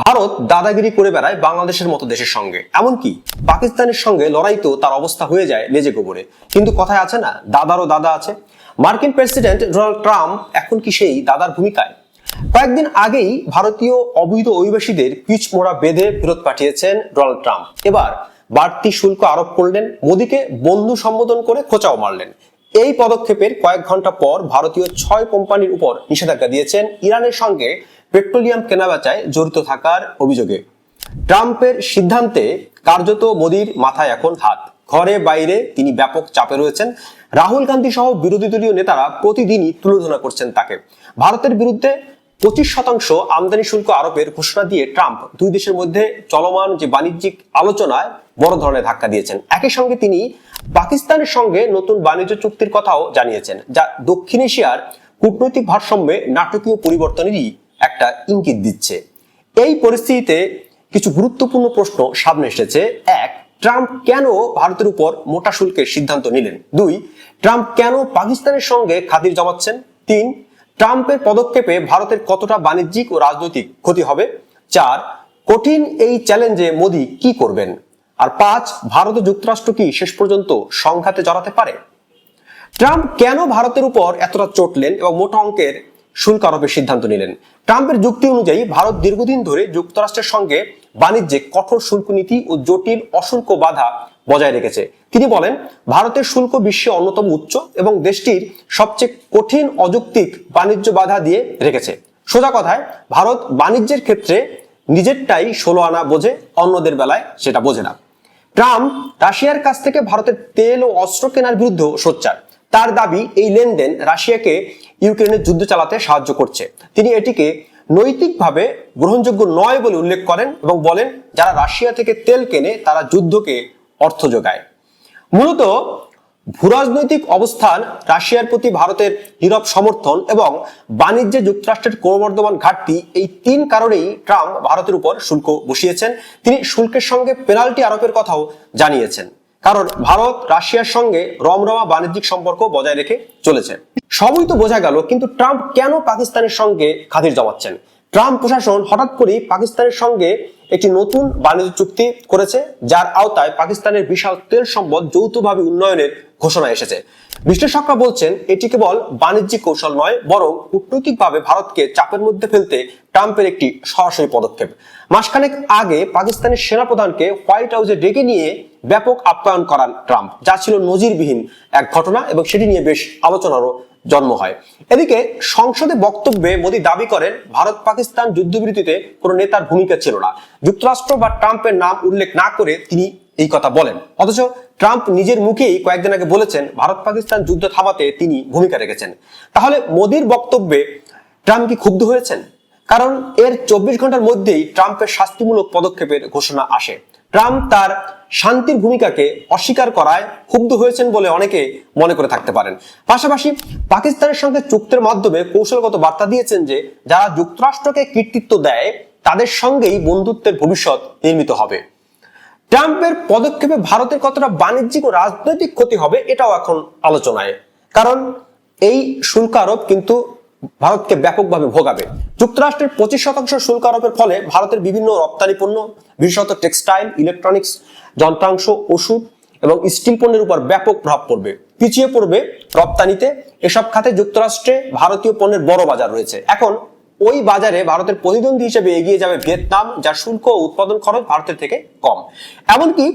ভারত দাদাগিরি করে বেড়ায় বাংলাদেশের মতো দেশের সঙ্গে। এমনকি পাকিস্তানের সঙ্গে লড়াই তো তার অবস্থা হয়ে যায় লেজে গোবরে। কিন্তু কথায় আছে না, দাদারও দাদা আছে। মার্কিন প্রেসিডেন্ট ডোনাল্ড ট্রাম্প এখন কি সেই দাদার ভূমিকায়? কয়েকদিন আগেই ভারতীয় অবৈধ অভিবাসীদের পিচ মোড়া বেঁধে ফেরত পাঠিয়েছেন ডোনাল্ড ট্রাম্প। এবার বাড়তি শুল্ক আরোপ করলেন, মোদীকে বন্ধু সম্বোধন করে খোঁচাও মারলেন। এই পদক্ষেপের কয়েক ঘণ্টা পর ভারতীয় ছয় কোম্পানির উপর নিষেধাজ্ঞা দিয়েছেন ইরানের সঙ্গে পেট্রোলিয়াম কেনাবেচায় জড়িত থাকার অভিযোগে। ট্রাম্পের সিদ্ধান্তে কার্যত মোদীর মাথায় এখন হাত। ঘরে বাইরে তিনি ব্যাপক চাপে রয়েছেন। রাহুল গান্ধী সহ বিরোধী দলীয় নেতারা প্রতিদিনই তুলোধনা করছেন তাকে। ভারতের বিরুদ্ধে পঁচিশ শতাংশ আমদানি শুল্ক আরোপের ঘোষণা দিয়ে ট্রাম্প দুই দেশের মধ্যে চলমান যে বাণিজ্যিক আলোচনায় বড় ধরনের ধাক্কা দিয়েছেন। একই সঙ্গে তিনি পাকিস্তানের সঙ্গে নতুন বাণিজ্য চুক্তির কথাও জানিয়েছেন, যা দক্ষিণ এশিয়ার কূটনৈতিক ভারসাম্যে নাটকীয় পরিবর্তনেরই একটা ইঙ্গিত দিচ্ছে। এই পরিস্থিতিতে কিছু গুরুত্বপূর্ণ প্রশ্ন সামনে এসেছে। এক, ট্রাম্প কেন ভারতের উপর মোটা শুল্কের সিদ্ধান্ত নিলেন? দুই, ট্রাম্প কেন পাকিস্তানের সঙ্গে খাতির জমাচ্ছেন? তিন, ট্রাম্পের পদক্ষেপে ভারতের কতটা বাণিজ্যিক ও রাজনৈতিক ক্ষতি হবে? চার, কঠিন এই চ্যালেঞ্জে মোদী কি করবেন? আর পাঁচ, ভারত যুক্তরাষ্ট্র কি শেষ পর্যন্ত সংঘাতে জড়াতে পারে? ট্রাম্প কেন ভারতের উপর এতটা চটলেন এবং মোটা অঙ্কের শুল্ক আরোপের সিদ্ধান্ত নিলেন। ট্রাম্পের যুক্তি অনুযায়ী ভারত দীর্ঘদিন ধরে যুক্তরাষ্ট্রের সঙ্গে বাণিজ্যে কঠোর শুল্ক নীতি ও জটিল অশুল্ক বাধা বজায় রেখেছে। তিনি বলেন, ভারতের শুল্ক বিশ্বে অন্যতম উচ্চ এবং দেশটির সবচেয়ে কঠিন অযৌক্তিক বাণিজ্য বাধা দিয়ে রেখেছে। সোজা কথায়, ভারত বাণিজ্যের ক্ষেত্রে নিজেরটাই ষোলো আনা বোঝে, অন্যদের বেলায় সেটা বোঝে না। ট্রাম্প রাশিয়ার কাছ থেকে ভারতের তেল ও অস্ত্র কেনার বিরুদ্ধে সোচ্চার। তার দাবি এই লেনদেন রাশিয়াকে ইউক্রেনের যুদ্ধ চালাতে সাহায্য করছে। তিনি এটিকে নৈতিকভাবে গ্রহণযোগ্য নয় বলে উল্লেখ করেন এবং বলেন, যারা রাশিয়া থেকে তেল কেনে, তারা যুদ্ধকে অর্থ যোগায়। মূলত, ভূরাজনৈতিক অবস্থান, রাশিয়ার প্রতি ভারতের নীরব সমর্থন এবং বাণিজ্যে যুক্তরাষ্ট্রের ক্রমবর্ধমান ঘাটতি, এই তিন কারণেই ট্রাম্প ভারতের উপর শুল্ক বসিয়েছেন। তিনি শুল্কের সঙ্গে পেনাল্টি আরোপের কথাও জানিয়েছেন। কারণ ভারত, রাশিয়ার সঙ্গে রমরমা বাণিজ্যিক সম্পর্ক বজায় রেখে চলেছে। সবই তো বোঝা গেল, কিন্তু ট্রাম্প কেন পাকিস্তানের সঙ্গে খাতির জমাচ্ছেন? ট্রাম্প প্রশাসন হঠাৎ করেই পাকিস্তানের সঙ্গে একটি নতুন বাণিজ্য চুক্তি করেছে, যার আওতায় পাকিস্তানের বিশাল তেল সম্পদ যৌথভাবে উন্নয়নের ঘোষণা এসেছে। বিশ্লেষকরা বলছেন, এটি কেবল বাণিজ্যিক কৌশল নয়, বরং কূটনৈতিকভাবে ভারতকে চাপের মধ্যে ফেলতে ট্রাম্পের একটি সরাসরি পদক্ষেপ। মাসখানেক আগে পাকিস্তানের সেনাপ্রধানকে হোয়াইট হাউসে ডেকে নিয়ে ব্যাপক আপ্যায়ন করান ট্রাম্প, যা ছিল নজিরবিহীন এক ঘটনা এবং সেটি নিয়ে বেশ আলোচনারও জন্ম হয়। এদিকে সংসদে বক্তব্যে মোদী দাবি করেন, ভারত পাকিস্তান যুদ্ধবিরতিতে কোনো নেতার ভূমিকা ছিল না। যুক্তরাষ্ট্র বা ট্রাম্পের নাম উল্লেখ না করে তিনি এই কথা বলেন। অথচ ট্রাম্প নিজের মুখেই কয়েকদিন আগে বলেছেন, ভারত পাকিস্তান যুদ্ধ থামাতে তিনি ভূমিকা রেখেছেন। তাহলে মোদীর বক্তব্যে ট্রাম্প কি ক্ষুব্ধ হয়েছেন? কারণ এর চব্বিশ ঘণ্টার মধ্যেই ট্রাম্পের শাস্তিমূলক পদক্ষেপের ঘোষণা আসে। ট্রাম্প তার শান্তির ভূমিকাকে অস্বীকার করায় ক্ষুব্ধ হয়েছেন বলে অনেকে মনে করে থাকতে পারেন। পাশাপাশি পাকিস্তানের সঙ্গে চুক্তির মাধ্যমে কৌশলগত বার্তা দিয়েছেন যে, যারা যুক্তরাষ্ট্রকে কৃতিত্ব দেয়, তাদের সঙ্গেই বন্ধুত্বের ভবিষ্যৎ নির্মিত হবে। ট্রাম্পের পদক্ষেপে ভারতের কতটা বাণিজ্যিক ও রাজনৈতিক ক্ষতি হবে, এটাও এখন আলোচনায়। কারণ এই শুল্ক আরোপ কিন্তু ভারতকে ব্যাপকভাবে ভোগাবে। যুক্তরাষ্ট্রের পঁচিশ শতাংশ শুল্ক আরোপের ফলে ভারতের বিভিন্ন রপ্তানি পণ্য, বিশেষত টেক্সটাইল, ইলেকট্রনিক্স, যন্ত্রাংশ, ওষুধ এবং স্টিল পণ্যের উপর ব্যাপক প্রভাব পড়বে। পিছিয়ে পড়বে রপ্তানিতে। এসব খাতে যুক্তরাষ্ট্রে ভারতীয় পণ্যের বড় বাজার রয়েছে। এখন ওই বাজারে ভারতের প্রতিদ্বন্দ্বী হিসেবে এগিয়ে যাবে ভিয়েতনাম, যার শুল্ক ও উৎপাদন খরচ ভারতের থেকে কম। এমনকি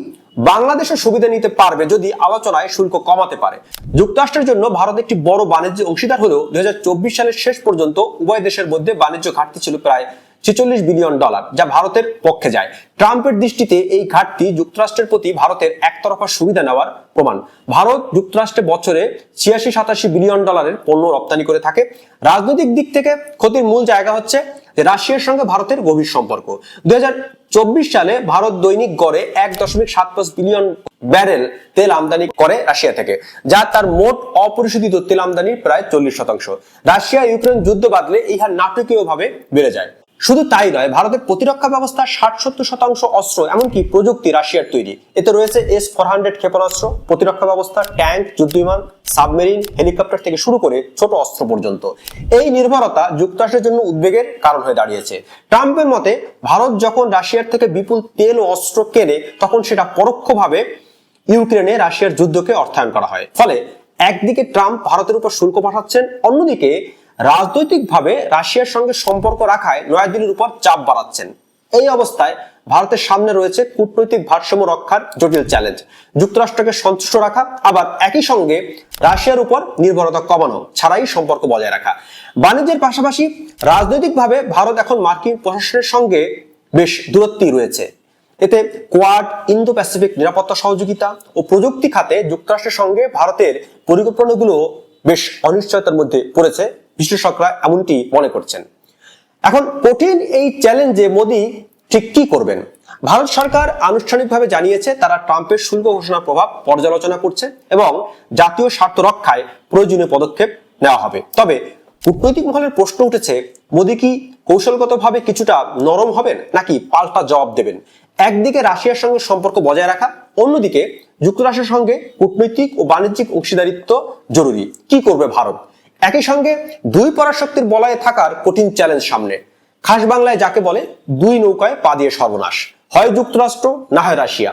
বাংলাদেশের সুবিধা নিতে পারবে যদি আলোচনায় শুল্ক কমাতে পারে। যুক্তরাষ্ট্রের জন্য ভারত একটি বড় বাণিজ্য অংশীদার হলেও দুই হাজার চব্বিশ সালের শেষ পর্যন্ত উভয় দেশের মধ্যে বাণিজ্য ঘাটতি ছিল প্রায় ছেচল্লিশ বিলিয়ন ডলার, যা ভারতের পক্ষে যায়। ট্রাম্পের দৃষ্টিতে এই ঘাটতি যুক্তরাষ্ট্রের প্রতি ভারতের একতরফা সুবিধা নেওয়ার প্রমাণ। ভারত যুক্তরাষ্ট্রে বছরে ছিয়াশি সাতাশি বিলিয়ন ডলারের পণ্য রপ্তানি করে থাকে। রাজনৈতিক দিক থেকে ক্ষতির মূল জায়গা হচ্ছে রাশিয়ার সঙ্গে ভারতের গভীর সম্পর্ক। দুই হাজার চব্বিশ সালে ভারত দৈনিক গড়ে এক দশমিক সাত পাঁচ বিলিয়ন ব্যারেল তেল আমদানি করে রাশিয়া থেকে, যা তার মোট অপরিশোধিত তেল আমদানির প্রায় চল্লিশ শতাংশ। রাশিয়া ইউক্রেন যুদ্ধ বাদলে এই হার নাটকীয়ভাবে বেড়ে যায়। শুধু তাই নয়, ভারতের প্রতিরক্ষা ব্যবস্থা ষাট সত্তর শতাংশ অস্ত্র, এমনকি প্রযুক্তি রাশিয়ার তৈরি। এতে রয়েছে এস ফোর হান্ড্রেড ক্ষেপণাস্ত্র, প্রতিরক্ষা ব্যবস্থা, ট্যাঙ্ক, যুদ্ধবিমান, সাবমেরিন, হেলিকপ্টার থেকে শুরু করে ছোট অস্ত্র পর্যন্ত। এই নির্ভরতা যুক্তরাষ্ট্রের জন্য উদ্বেগের কারণ হয়ে দাঁড়িয়েছে। ট্রাম্পের মতে, ভারত যখন রাশিয়ার থেকে বিপুল তেল ও অস্ত্র কেনে, তখন সেটা পরোক্ষভাবে ইউক্রেনে রাশিয়ার যুদ্ধকে অর্থায়ন করা হয়। ফলে, একদিকে ট্রাম্প ভারতের উপর শুল্ক পাঠাচ্ছেন, অন্যদিকে রাজনৈতিকভাবে রাশিয়ার সঙ্গে সম্পর্ক রাখায় নয়াদিল্লির উপর চাপ বাড়াচ্ছেন। এই অবস্থায় ভারতের সামনে রয়েছে কূটনৈতিক ভারসাম্য রক্ষার জটিল চ্যালেঞ্জ যুক্তরাষ্ট্রকে সন্তুষ্ট রাখা, আবার একই সঙ্গে রাশিয়ার উপর নির্ভরতা কমানো ছাড়াই সম্পর্ক বজায় রাখা। বাণিজ্যের পাশাপাশি রাজনৈতিকভাবে ভারত এখন মার্কিন প্রশাসনের সঙ্গে বেশ দূরত্বই রয়েছে। এতে কোয়াড ইন্দো প্যাসিফিক নিরাপত্তা সহযোগিতা ও প্রযুক্তি খাতে যুক্তরাষ্ট্রের সঙ্গে ভারতের পরিকল্পনাগুলো বেশ অনিশ্চয়তার মধ্যে পড়েছে। বিশ্লেষকরা এমনটি মনে করছেন। এখন কঠিন এই চ্যালেঞ্জে মোদী ঠিক কি করবেন? ভারত সরকার আনুষ্ঠানিকভাবে জানিয়েছে তারা ট্রাম্পের শুল্ক ঘোষণার প্রভাব পর্যালোচনা করছে এবং জাতীয় স্বার্থ রক্ষায় প্রয়োজনীয় পদক্ষেপ নেওয়া হবে। তবে কূটনৈতিক মহলের প্রশ্ন উঠেছে, মোদী কি কৌশলগতভাবে কিছুটা নরম হবেন নাকি পাল্টা জবাব দেবেন? একদিকে রাশিয়ার সঙ্গে সম্পর্ক বজায় রাখা, অন্যদিকে যুক্তরাষ্ট্রের সঙ্গে কূটনৈতিক ও বাণিজ্যিক অংশীদারিত্ব জরুরি। কি করবে ভারত? একই সঙ্গে দুই পরাশক্তির বলয়ে থাকার কঠিন চ্যালেঞ্জ সামনে। খাস বাংলায় যাকে বলে দুই নৌকায় পা দিয়ে সর্বনাশ। হয় যুক্তরাষ্ট্র, না হয় রাশিয়া।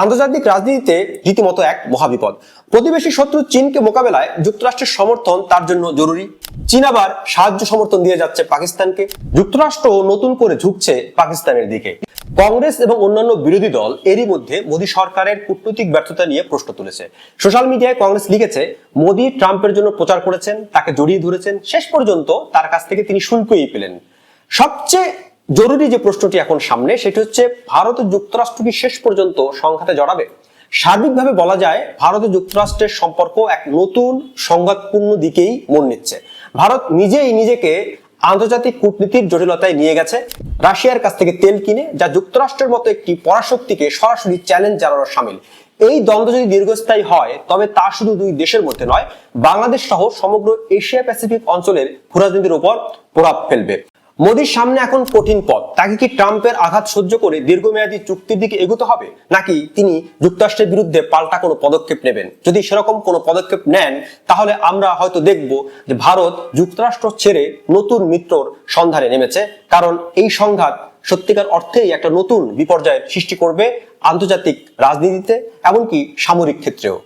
আন্তর্জাতিক রাজনীতিতে রীতিমতো এক মহাবিপদ। প্রতিবেশী শত্রু চীনকে মোকাবেলায় যুক্তরাষ্ট্রের সমর্থন তার জন্য জরুরি। চীন আবার সাহায্য সমর্থন দিয়ে যাচ্ছে পাকিস্তানকে। যুক্তরাষ্ট্র নতুন করে ঝুঁকছে পাকিস্তানের দিকে। কংগ্রেস এবং অন্যান্য বিরোধী দল এরই মধ্যে মোদী সরকারের কূটনৈতিক ব্যর্থতা নিয়ে প্রশ্ন তুলেছে। সোশ্যাল মিডিয়ায় কংগ্রেস লিখেছে, মোদী ট্রাম্পের জন্য প্রচার করেছেন, তাকে জড়িয়ে ধরেছেন, শেষ পর্যন্ত তার কাছ থেকে তিনি শুল্কই পেলেন। সবচেয়ে জরুরি যে প্রশ্নটি এখন সামনে, সেটি হচ্ছে, ভারত ও যুক্তরাষ্ট্র কি শেষ পর্যন্ত সংঘাতে জড়াবে? সার্বিকভাবে বলা যায়, ভারত ও যুক্তরাষ্ট্রের সম্পর্ক এক নতুন সংঘাতপূর্ণ দিকেই মন নিচ্ছে। ভারত নিজেই নিজেকে আন্তর্জাতিক কূটনীতির জটিলতায় নিয়ে গেছে। রাশিয়ার কাছ থেকে তেল কিনে, যা যুক্তরাষ্ট্রের মতো একটি পরাশক্তিকে সরাসরি চ্যালেঞ্জ জানানোর সামিল। এই দ্বন্দ্ব যদি দীর্ঘস্থায়ী হয়, তবে তা শুধু দুই দেশের মধ্যে নয়, বাংলাদেশ সহ সমগ্র এশিয়া প্যাসিফিক অঞ্চলের ভূরাজনীতির উপর প্রভাব ফেলবে। মোদীর সামনে এখন কঠিন পথ। তাকে কি ট্রাম্পের আঘাত সহ্য করে দীর্ঘমেয়াদী চুক্তির দিকে এগোতে হবে? নাকি তিনি যুক্তরাষ্ট্রের বিরুদ্ধে পাল্টা কোনো পদক্ষেপ নেবেন? যদি সেরকম কোনো পদক্ষেপ নেন, তাহলে আমরা হয়তো দেখব যে ভারত যুক্তরাষ্ট্র ছেড়ে নতুন মিত্রর সন্ধানে নেমেছে। কারণ এই সংঘাত সত্যিকার অর্থেই একটা নতুন বিপর্যয়ের সৃষ্টি করবে আন্তর্জাতিক রাজনীতিতে, এমনকি সামরিক ক্ষেত্রেও।